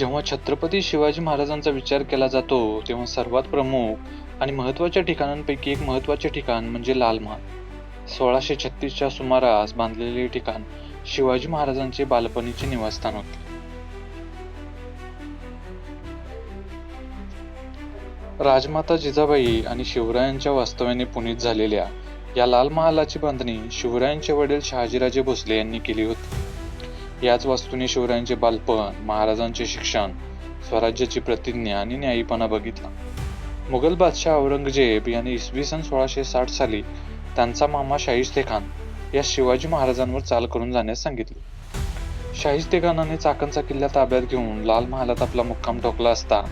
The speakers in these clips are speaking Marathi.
जेव्हा छत्रपती शिवाजी महाराजांचा विचार केला जातो तेव्हा सर्वात प्रमुख आणि महत्त्वाच्या ठिकाणांपैकी एक महत्त्वाचे ठिकाण म्हणजे लाल महाल. सोळाशे छत्तीसच्या सुमारास बांधलेले हे ठिकाण शिवाजी महाराजांचे बालपणीचे निवासस्थान होते. राजमाता जिजाबाई आणि शिवरायांच्या वास्तव्याने पुनीत झालेल्या या लाल महालाची बांधणी शिवरायांचे वडील शहाजीराजे भोसले यांनी केली होती. याच वास्तूने शिवरायांचे बालपण महाराजांचे शिक्षण स्वराज्याची प्रतिज्ञा आणि न्यायीपणा बघितला. मुघल बादशाह औरंगजेब यांनी इसवी सन सोळाशे साठ साली त्यांचा मामा शाहिस्ते खान या शिवाजी महाराजांवर चाल करून जाण्यास सांगितले. शाहिस्ते खानाने चाकणचा किल्ला ताब्यात घेऊन लाल महालात आपला मुक्काम ठोकला असता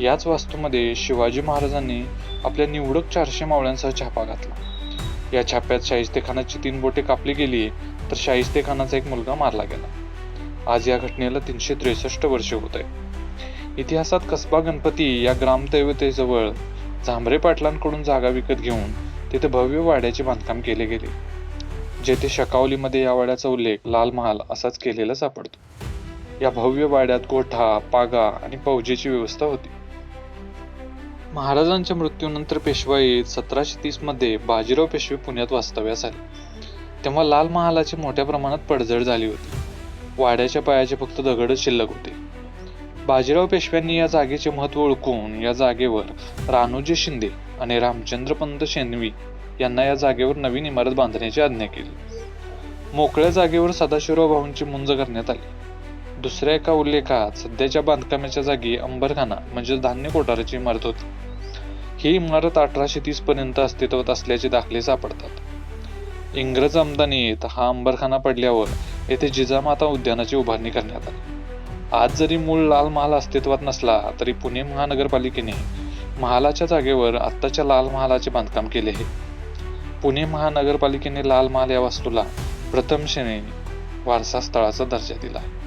याच वास्तूमध्ये शिवाजी महाराजांनी आपल्या निवडक चारशे मावळ्यांसह छापा घातला. या छाप्यात शाहिस्ते खानाची तीन बोटे कापली गेली तर शाहिस्ते खानाचा एक मुलगा मारला गेला. आज या घटनेला तीनशे त्रेसष्ट वर्ष होत आहे. इतिहासात कसबा गणपती या ग्रामदैवतेजवळ झांबरे पाटलांकडून जागा विकत घेऊन तिथे भव्य वाड्याचे बांधकाम केले गेले जेथे शकावलीमध्ये या वाड्याचा उल्लेख लाल महाल असाच केलेला सापडतो. या भव्य वाड्यात गोठा पागा आणि फौजेची व्यवस्था होती. महाराजांच्या मृत्यूनंतर पेशवाईत सतराशे तीसमध्ये बाजीराव पेशवे पुण्यात वास्तव्यास आले. तेव्हा लाल महालाची मोठ्या प्रमाणात पडझड झाली होती. वाड्याच्या पायाचे फक्त दगडच शिल्लक होते. बाजीराव पेशव्यांनी या जागेचे महत्त्व ओळखून या जागेवर रानोजी शिंदे आणि रामचंद्रपंत शेनवी यांना या जागेवर नवीन इमारत बांधण्याची आज्ञा केली. मोकळ्या जागेवर सदाशिवराव भाऊंची मुंज करण्यात आली. दुसऱ्या एका उल्लेखात सध्याच्या बांधकामाच्या जागी अंबरखाना म्हणजे धान्य कोठाराची इमारत होती. ही इमारत अठराशे तीस पर्यंत अस्तित्वात असल्याचे दाखले सापडतात. इंग्रज आमदानीत हा अंबरखाना पडल्यावर येथे जिजामाता उद्यानाची उभारणी करण्यात आली. आज जरी मूळ लाल महाल अस्तित्वात नसला तरी पुणे महानगरपालिकेने महालाच्या जागेवर आत्ताच्या लाल महालाचे बांधकाम केले आहे. पुणे महानगरपालिकेने लाल महाल या वास्तूला प्रथम श्रेणी वारसा स्थळाचा दर्जा दिला आहे.